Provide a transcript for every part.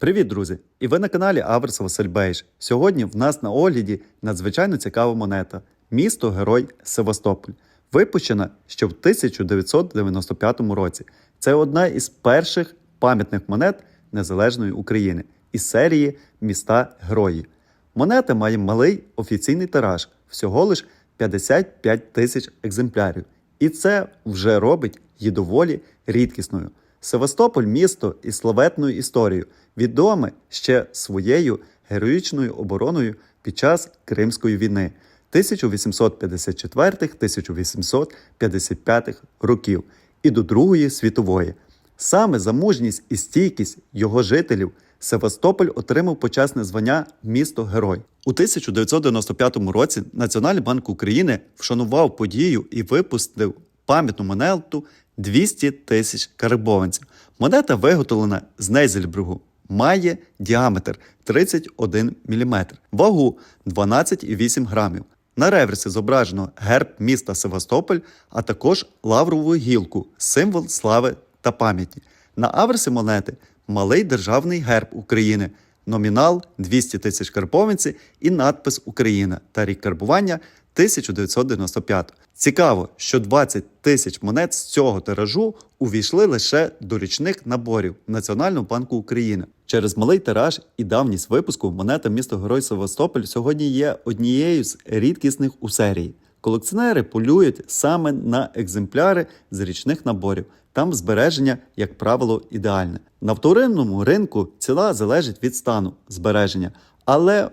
Привіт, друзі! І ви на каналі Аверс Василь Бейш. Сьогодні в нас на огляді надзвичайно цікава монета місто Герой Севастополь. Випущена ще в 1995 році. Це одна із перших пам'ятних монет Незалежної України із серії Міста Герої. Монета має малий офіційний тираж, всього лиш 55 тисяч екземплярів. І це вже робить її доволі рідкісною. Севастополь місто із славетною історією, відоме ще своєю героїчною обороною під час Кримської війни 1854-1855 років і до Другої світової. Саме за мужність і стійкість його жителів Севастополь отримав почесне звання місто Герой. У 1995 році Національний банк України вшанував подію і випустив пам'ятну монету 200 тисяч карбованців. Монета виготовлена з Нейзельбругу. Має діаметр 31 мм, вагу 12,8 грамів. На реверсі зображено герб міста Севастополь, а також лаврову гілку, символ слави та пам'яті. На аверсі монети малий державний герб України, номінал 200 тисяч карбованців і надпис Україна та рік карбування 1995. Цікаво, що 20 тисяч монет з цього тиражу увійшли лише до річних наборів Національного банку України. Через малий тираж і давність випуску монета місто Герой Севастополь сьогодні є однією з рідкісних у серії. Колекціонери полюють саме на екземпляри з річних наборів. Там збереження, як правило, ідеальне. На вторинному ринку ціна залежить від стану збереження, але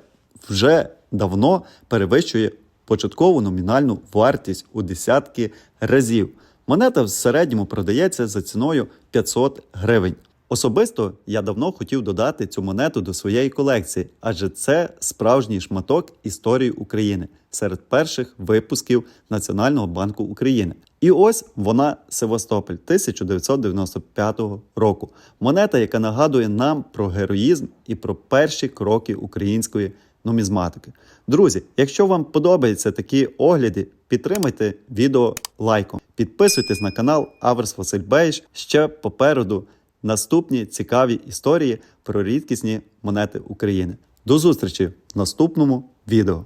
вже давно перевищує початкову номінальну вартість у десятки разів. Монета в середньому продається за ціною 500 гривень. Особисто я давно хотів додати цю монету до своєї колекції, адже це справжній шматок історії України серед перших випусків Національного банку України. І ось вона Севастополь 1995 року. Монета, яка нагадує нам про героїзм і про перші кроки української нумізматики. Друзі, якщо вам подобаються такі огляди, підтримайте відео лайком. Підписуйтесь на канал Аверс Василь Бейш. Ще попереду наступні цікаві історії про рідкісні монети України. До зустрічі в наступному відео.